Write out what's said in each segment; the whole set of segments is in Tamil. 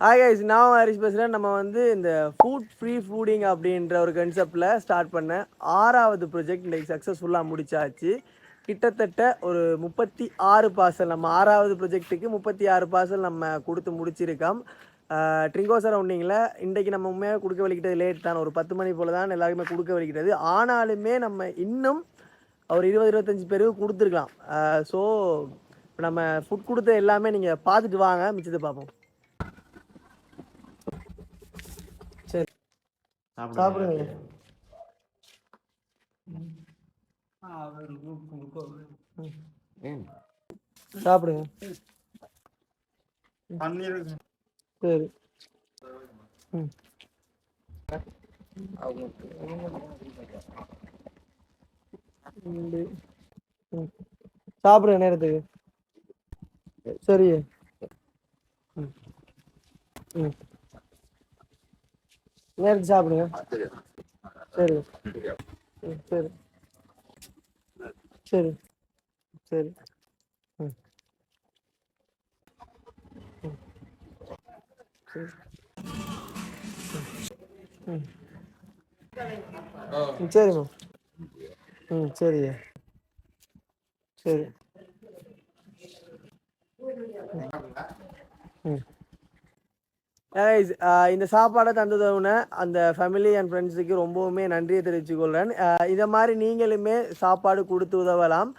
ஹாய் கைஸ் நான் ஹரிஷ் பேசுகிறேன் நம்ம வந்து இந்த ஃபுட் ஃப்ரீ ஃபுடிங் அப்படின்ற ஒரு கன்செப்டில் ஸ்டார்ட் பண்ண ஆறாவது ப்ரொஜெக்ட் இன்றைக்கி சக்ஸஸ்ஃபுல்லாக முடிச்சாச்சு. கிட்டத்தட்ட ஒரு முப்பத்தி ஆறு பார்சல் நம்ம ஆறாவது ப்ரொஜெக்ட்டுக்கு முப்பத்தி ஆறு பார்சல் நம்ம கொடுத்து முடிச்சிருக்கோம். ட்ரிங்கோ சரௌண்டிங்கில் இன்றைக்கி நம்ம உண்மையாக கொடுக்க வலிக்கிட்டது லேட் தான் ஒரு பத்து மணி போல் தான் எல்லாருக்குமே கொடுக்க வலிக்கிட்டது ஆனாலுமே நம்ம இன்னும் ஒரு இருபது இருபத்தஞ்சி பேருக்கு கொடுத்துருக்கலாம். ஸோ நம்ம ஃபுட் கொடுத்த எல்லாமே நீங்கள் பார்த்துட்டு வாங்க மிச்சத்தை பார்ப்போம். சரி. சாப்பிடுங்க. சாப்பிடுங்க. சரி. ம். சாப்பிடுங்க நேரத்துக்கு. சரி. ம். ம். நேரத்துக்கு சாப்பிடுங்க. சரி. ம் சரி. சரி. சரி. ம். ம். சரி சரிம்மா. ம் சரிங்க சரி. ம். இந்த சாப்பாடை தந்ததுன அந்த ஃபேமிலி அண்ட் ஃப்ரெண்ட்ஸுக்கு ரொம்பவுமே நன்றியை தெரிவித்துக்கொள்கிறேன் இதை மாதிரி நீங்களுமே சாப்பாடு கொடுத்து உதவலாம்.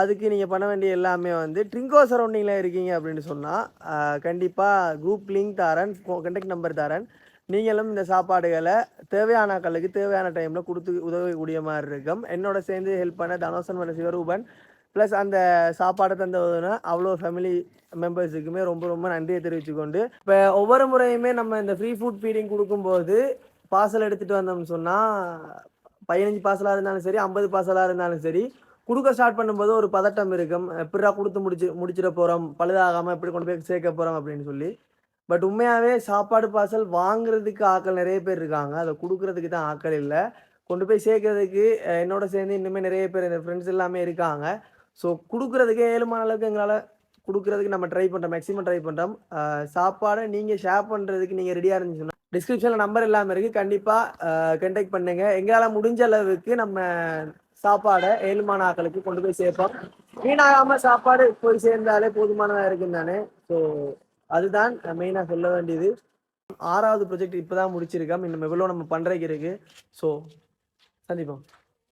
அதுக்கு நீங்கள் பண்ண வேண்டிய எல்லாமே வந்து ட்ரிங்கோ சரௌண்டிங்கில் இருக்கீங்க அப்படின்னு சொன்னால் கண்டிப்பாக குரூப் லிங்க் தரேன் கண்டெக்ட் நம்பர் தரேன். நீங்களும் இந்த சாப்பாடுகளை தேவையான ஆக்களுக்கு தேவையான டைமில் கொடுத்து உதவக்கூடிய மாதிரி இருக்கும். என்னோட சேர்ந்து ஹெல்ப் பண்ண தனோசன் பண்ண சிவரூபன் ப்ளஸ் அந்த சாப்பாடை தந்ததுன்னா அவ்வளோ ஃபேமிலி மெம்பர்ஸுக்குமே ரொம்ப ரொம்ப நன்றியை தெரிவிச்சுக்கொண்டு இப்போ ஒவ்வொரு முறையுமே நம்ம இந்த ஃப்ரீ ஃபுட் ஃபீடிங் கொடுக்கும்போது பார்சல் எடுத்துகிட்டு வந்தோம்னு சொன்னால் பதினஞ்சு பார்சலாக இருந்தாலும் சரி ஐம்பது பார்சலாக இருந்தாலும் சரி கொடுக்க ஸ்டார்ட் பண்ணும்போது ஒரு பதட்டம் இருக்கும். எப்படிடா கொடுத்து முடிச்சு முடிச்சிட போகிறோம் பழுதாகாமல் எப்படி கொண்டு போய் சேர்க்க போகிறோம் அப்படின்னு சொல்லி. பட் உண்மையாகவே சாப்பாடு பார்சல் வாங்குறதுக்கு ஆட்கள் நிறைய பேர் இருக்காங்க. அதை கொடுக்குறதுக்கு தான் ஆட்கள் இல்லை. கொண்டு போய் சேர்க்கறதுக்கு என்னோட சேர்ந்து இன்னுமே நிறைய பேர் என் ஃப்ரெண்ட்ஸ் எல்லாமே இருக்காங்க. ஸோ கொடுக்குறதுக்கு ஏழுமான அளவுக்கு எங்களால் கொடுக்குறதுக்கு நம்ம ட்ரை பண்ணுறோம் மேக்ஸிமம் ட்ரை பண்ணுறோம் சாப்பாடை நீங்கள் ஷேர் பண்ணுறதுக்கு நீங்கள் ரெடியாக இருந்துச்சுன்னா டிஸ்கிரிப்ஷனில் நம்பர் எல்லாமே இருக்குது கண்டிப்பாக கண்டெக்ட் பண்ணுங்க. எங்களால் முடிஞ்ச அளவுக்கு நம்ம சாப்பாடை ஏழுமான ஆக்களுக்கு கொண்டு போய் சேர்ப்போம். வீணாகாமல் சாப்பாடு போய் சேர்ந்தாலே போதுமானதாக இருக்குன்னு தானே ஸோ அதுதான் மெயினாக சொல்ல வேண்டியது. ஆறாவது ப்ராஜெக்ட் இப்போ தான் முடிச்சிருக்கோம். இன்னும் எவ்வளோ நம்ம பண்ணுறதுக்கு இருக்குது ஸோ சந்திப்போம்.